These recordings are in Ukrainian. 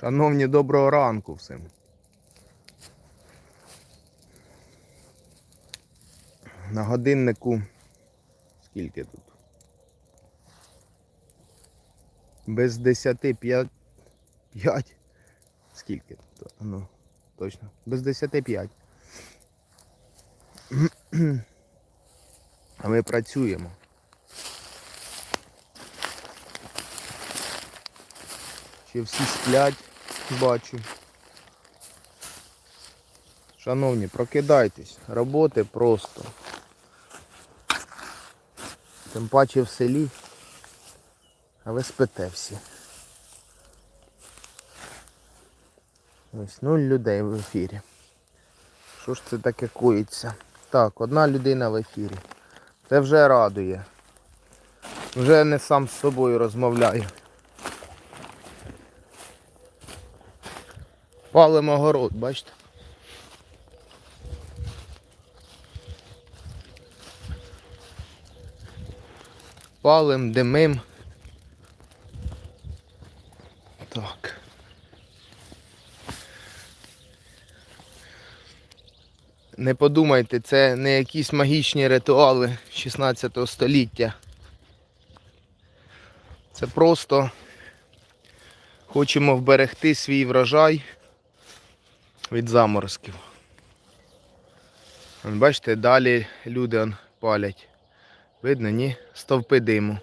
Шановні, доброго ранку всім. На годиннику скільки тут? Без 10 5. 5. Скільки тут? Ну, точно. Без 10 5. А ми працюємо. Ще всі сплять, бачу. Шановні, прокидайтесь, роботи просто. Тим паче в селі, а ви спите всі. Ось нуль людей в ефірі. Що ж це таке коїться? Так, одна людина в ефірі. Це вже радує. Вже не сам з собою розмовляю. Палимо город, бачите? Палим, димим. Так. Не подумайте, це не якісь магічні ритуали 16 століття. Це просто хочемо вберегти свій врожай від заморозків. Бачите, далі люди палять. Видно, ні? Стовпи диму.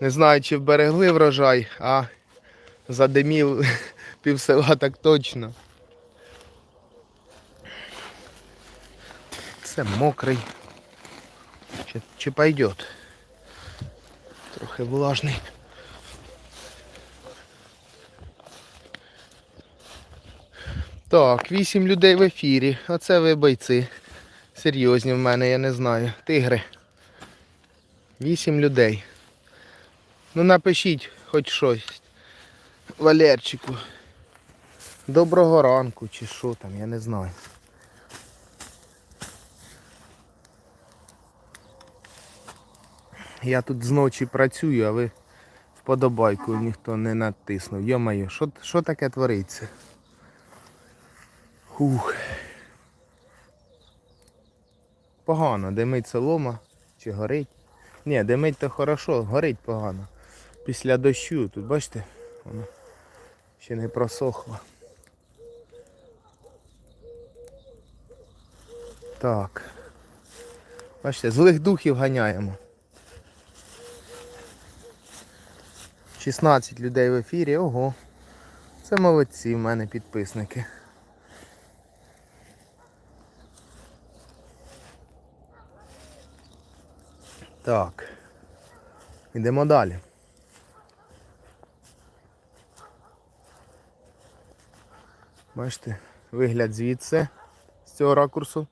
Не знаю, чи вберегли врожай, а задимів пів села так точно. Це мокрий. Чи, чи пойдет? Трохи влажний. Так, вісім людей в ефірі. Оце ви бойці. Серйозні в мене, я не знаю. Тигри. Вісім людей. Ну напишіть хоч щось. Валерчику. Доброго ранку чи що там, я не знаю. Я тут зночі працюю, а ви вподобайку ніхто не натиснув. Що, що таке твориться? Хух. Погано, димить солома чи горить. Ні, димить то хорошо, горить погано. Після дощу, тут бачите, воно ще не просохло. Так. Бачите, злих духів ганяємо. 16 людей в ефірі, ого. Це молодці в мене підписники. Так. Йдемо далі. Бачите, вигляд звідси, з цього ракурсу.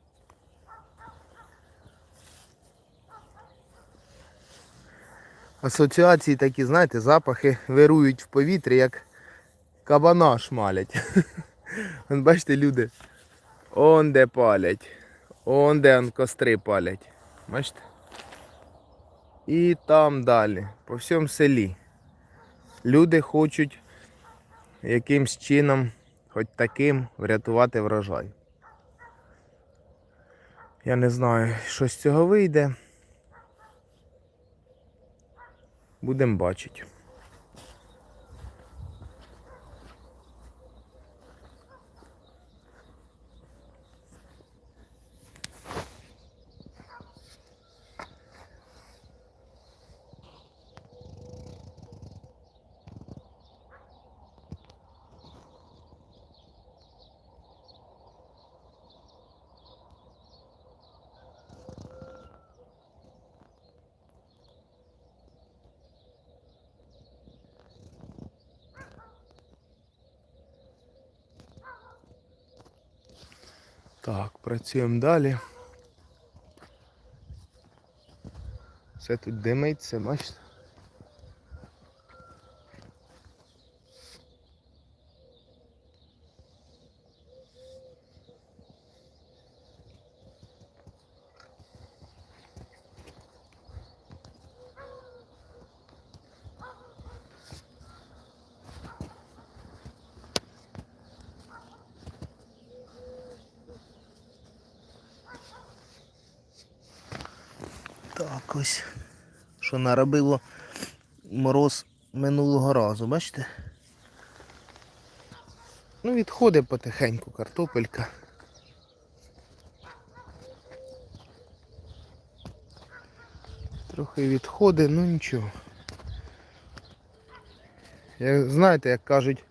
Асоціації такі, знаєте, запахи вирують в повітрі, як кабана шмалять. Вон, бачите, люди. Он де палять. Он де костри палять. Бачите? І там далі, по всьому селі. Люди хочуть якимсь чином, хоч таким, врятувати врожай. Я не знаю, що з цього вийде. Будемо бачити. Так, працюємо далі. Все тут димиться, бачите? Так ось. Що наробило мороз минулого разу, бачите? Ну, відходить потихеньку картопелька. Трохи відходить, ну нічого. Як, знаєте, як кажуть,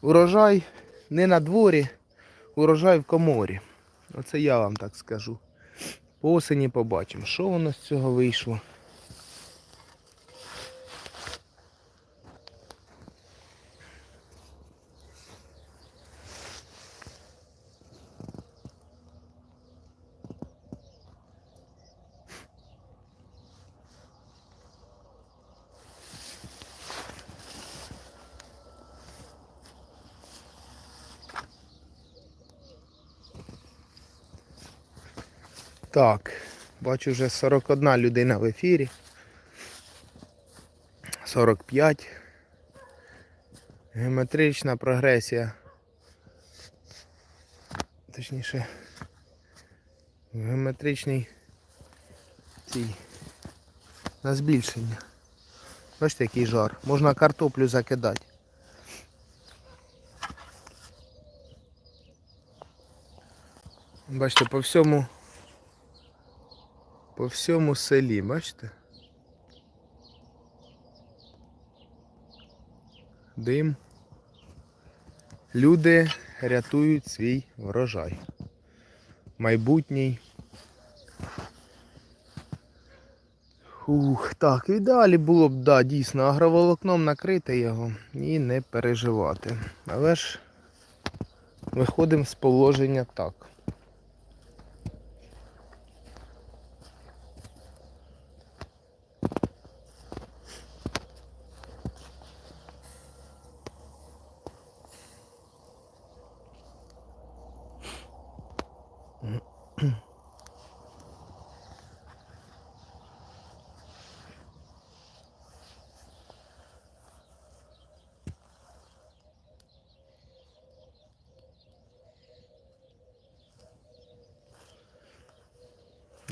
урожай не на дворі, урожай в коморі. Оце я вам так скажу. По осені побачимо, що воно з цього вийшло. Так, бачу вже 41 людина в ефірі. 45. Геометрична прогресія. Точніше. Геометричний цій. На збільшення. Бачите, який жар. Можна картоплю закидати. Бачите, по всьому по всьому селі, бачите? Дим. Люди рятують свій врожай. Майбутній. Ух, так, і далі було б, да, дійсно, агроволокном накрити його і не переживати. Але ж виходимо з положення так.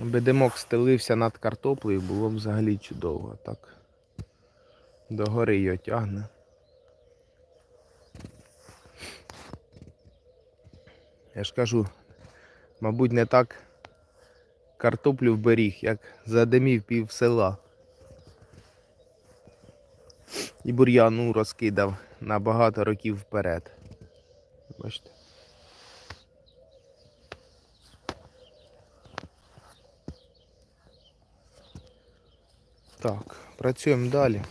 Аби димок стелився над картоплею, було б взагалі чудово. Так до гори його тягне. Я ж кажу, мабуть, не так картоплю вберіг, як задимів пів села. І бур'яну розкидав на багато років вперед. Бачите? Так, працюємо далі.